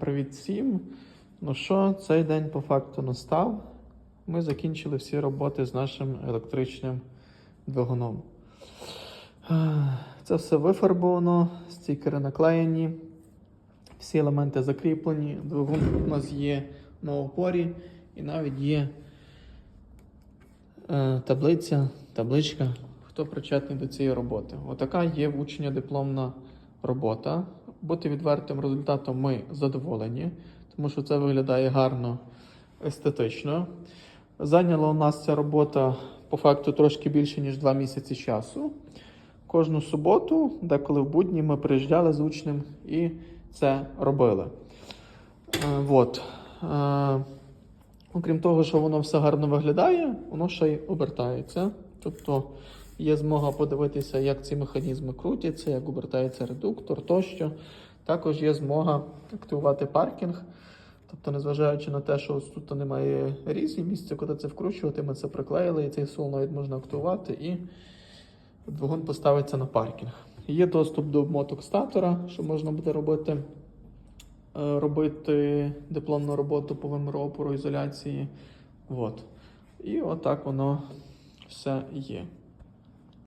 Привіт всім. Ну що, цей день по факту настав. Ми закінчили всі роботи з нашим електричним двигуном. Це все вифарбовано, стікери наклеєні, всі елементи закріплені. Двигун у нас є на опорі і навіть є е, таблиця, табличка, хто причетний до цієї роботи. Отака є в учня дипломна робота. Бути відвертим результатом ми задоволені, тому що це виглядає гарно, естетично. Зайняла у нас ця робота по факту трошки більше, ніж 2 місяці часу. Кожну суботу, деколи в будні, ми приїжджали з учнем і це робили. Е, вот. Е, окрім того, що воно все гарно виглядає, воно ще й обертається. Тобто є змога подивитися, як ці механізми крутяться, як обертається редуктор тощо. Також є змога активувати паркінг. Тобто, незважаючи на те, що тут немає різні місця, куди це вкручувати, ми це приклеїли, і цей солноїд можна активувати, і двигун поставиться на паркінг. Є доступ до обмоток статора, що можна буде робити, е, робити дипломну роботу по виміру опору ізоляції. От. І отак воно все є.